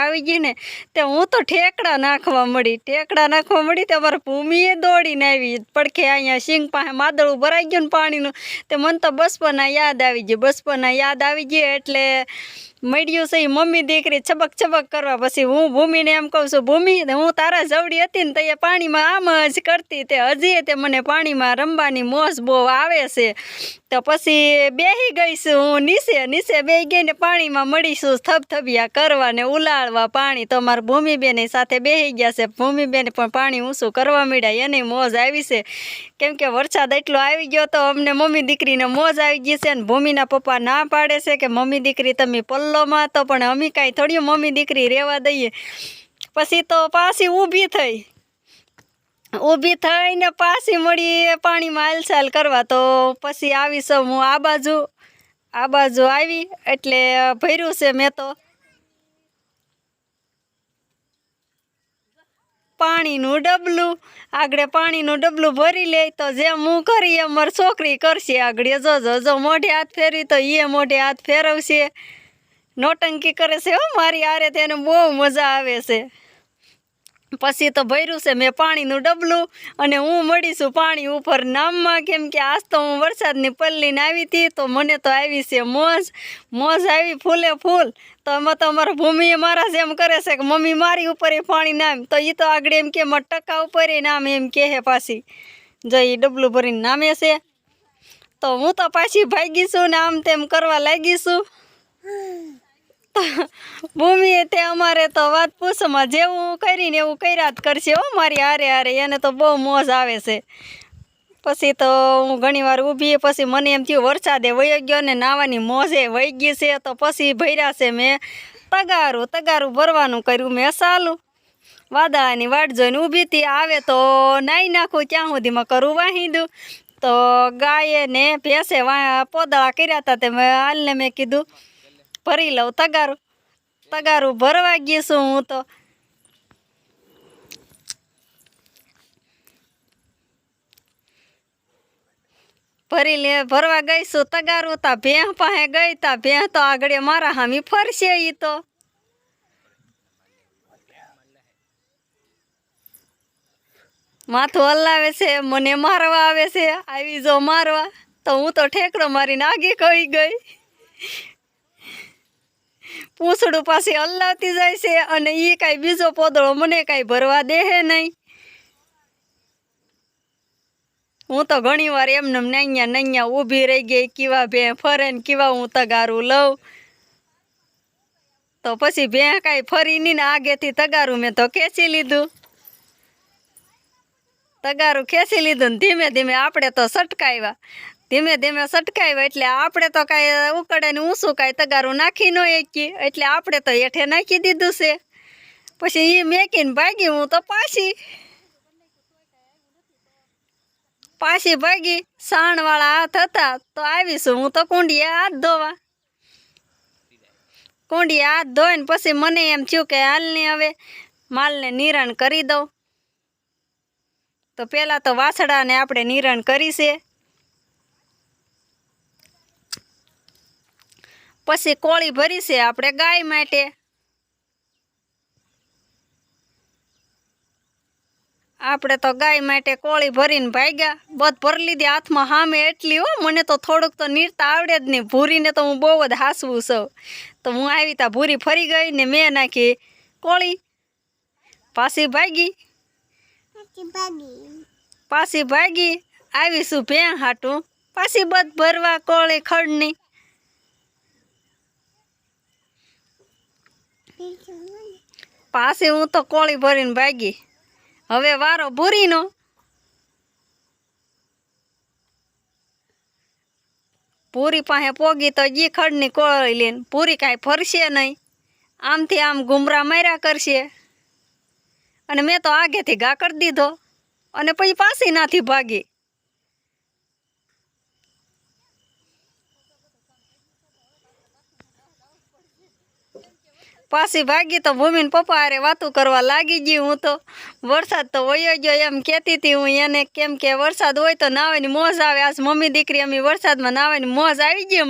આવી ગઈ ને તે હું તો ઠેકડા નાખવા મળી. ઠેકડા નાખવા મળી તે અમારે ભૂમિએ દોડીને આવી. પડખે અહીંયા સિંગ પાસે માદળું ભરાઈ ગયું ને પાણીનું. તે મને તો બસપના યાદ આવી ગયું. બસપના યાદ આવી ગયું એટલે મળ્યું છે એ મમ્મી દીકરી છબક છબક કરવા પછી હું ભૂમિને એમ કહું છું, ભૂમિ હું તારા જવડી હતી ને તો એ પાણીમાં આમ જ કરતી તે હજી તે મને પાણીમાં રમવાની મોજ બહુ આવે છે. તો પછી બેહી ગઈ છું હું નીચે નીચે બેહી ગઈને પાણીમાં મળીશું, થબથબિયા કરવા ને ઉલાળવા પાણી. તો મારા ભૂમિબેન સાથે બેહી ગયા છે, ભૂમિબેન પણ પાણી ઊંચું કરવા માંડ્યા, એની મોજ આવી છે. કેમ કે વરસાદ એટલો આવી ગયો તો અમને મમ્મી દીકરીને મોજ આવી ગઈ છે ને ભૂમિના પપ્પા ના પાડે છે કે, મમ્મી દીકરી, તમે પલ્લોમાં તો પણ અમે કાંઈ થોડી મમ્મી દીકરી રહેવા દઈએ. પછી તો પાછી ઊભી થઈ. ઊભી થઈને પાછી મળી પાણીમાં હાલચાલ કરવા તો પછી આવી સૌ હું આ બાજુ આ બાજુ આવી એટલે ભર્યું છે મેં તો. પાણીનું ડબલું, આગળ પાણીનું ડબલું ભરી લે તો જેમ હું કરી એમ મારી છોકરી કરશે આગળ. જો જો જો મોઢે હાથ ફેરવી તો એ મોઢે હાથ ફેરવશે. નોટંકી કરે છે, હો, મારી આરે તેને બહુ મજા આવે છે. પછી તો ભર્યું છે મેં પાણીનું ડબલું અને હું મળીશું પાણી ઉપર નામમાં, કેમ કે આજ તો હું વરસાદની પલ્લીને આવી હતી, તો મને તો આવી છે મોજ. મોજ આવી ફૂલે ફૂલ. તો એમાં તો અમારા ભૂમિએ મારા જેમ કરે છે કે મમ્મી મારી ઉપર એ પાણી નામ. તો એ તો આગળ એમ કે ટકા ઉપર એ નામ એમ કહે પાછી. જો એ ડબલું ભરીને નામે છે. તો હું તો પાછી ભાગી છું ને આમ તેમ કરવા લાગી છું. ભૂમિએ તે અમારે તો વાત પૂછમાં જેવું કરીને એવું કર્યા કરશે હો મારી હારે હારે, એને તો બહુ મોજ આવે છે. પછી તો હું ઘણીવાર ઊભી, પછી મને એમ થયું વરસાદે વહી ગયો ને નાવાની મોજે વહી ગઈ છે, તો પછી ભર્યા છે મેં. તગારું તગારું ભરવાનું કર્યું મેં સાલું. વાદળાની વાટ જોઈને ઊભી હતી, આવે તો નાઈ નાખું ક્યાં સુધીમાં કરું વાહી દઉં તો ગાયે ને ભેંસે પોદળા કર્યા હતા તે મેં હાલને મેં કીધું. ભરી લઉં, તગારું. તગારું ભરવા ગઈ છું હું તો. ભરી લે, ભરવા ગઈશું તગારું. તા ભેં પાસે ગઈ, તા ભેં તો આગળ મારા હામી ફરશે ઈ તો. માથું હલાવે છે, મને મારવા આવે છે, આવી જો મારવા, તો હું તો ઠેકડો મારીને આગી કહી ગઈ. પૂંછડું પાસે અલ્લાવતી જાય છે અને એ કાંઈ બીજો પોદળો મને કાંઈ ભરવા દે હે નહીં. હું તો ઘણી વાર એમને નૈયા નૈયા ઊભી રહી ગઈ, કેવા ભે ફરે ને કેવા હું તગારું લઉં. તો પછી ભે કાંઈ ફરી નહીં ને આગેથી તગારું મેં તો ખેંચી લીધું. તગારું ખેંચી લીધું ને ધીમે ધીમે આપણે તો સટકાવ્યા ધીમે ધીમે સટકાવ્યા એટલે આપણે તો કાંઈ ઉકળે ને ઊંસું કાંઈ તગારું નાખી ન એકી એટલે આપણે તો હેઠે નાખી દીધું છે. પછી એ મેકીને ભાગી હું તો પાછી. પાછી ભાગી સાણવાળા હાથ હતા તો આવીશું હું તો કુંડીએ હાથ ધોવા. કુંડીએ હાથ ધોઈને પછી મને એમ થયું કે હાલને હવે માલને નિરણ કરી દઉં. તો પહેલાં તો વાસડાને આપણે નિરણ કરી છે. પછી કોળી ભરી છે આપણે ગાય માટે. આપણે તો ગાય માટે કોળી ભરીને ભાગ્યા. બધ ભરી લીધી હાથમાં હામે એટલી હો મને તો થોડુંક તો નીરતા આવડે જ નહીં ભૂરીને તો હું બહુ જ હાસવું છું. તો હું આવી ત્યાં ભૂરી ફરી ગઈ ને મેં નાખી કોળી. પાછી ભાગી. પાછી ભાગી. આવીશું ભેં હાટું. પાછી બધ ભરવા કોળી ખડની. પાછી હું તો કોળી ભરીને ભાગી. હવે વારો ભૂરીનો. પૂરી પાસે પોગી તો જી ખડની કોળી લઈને પૂરી કાંઈ ફરશે નહીં. આમથી આમ ગુમરા માર્યા કરશે. અને મેં તો આગેથી ઘા દીધો. અને પછી પાછી નાથી ભાગી. પાછી ભાગી તો ભૂમિને પપ્પા હારે વાતું કરવા લાગી ગઈ હું તો. વરસાદ તો વયો ગયો એમ કહેતી હતી હું એને, કેમ કે વરસાદ હોય તો નાવાની મોજ આવે. આજ મમ્મી દીકરી અમે વરસાદમાં નાવાની મોજ આવી ગઈ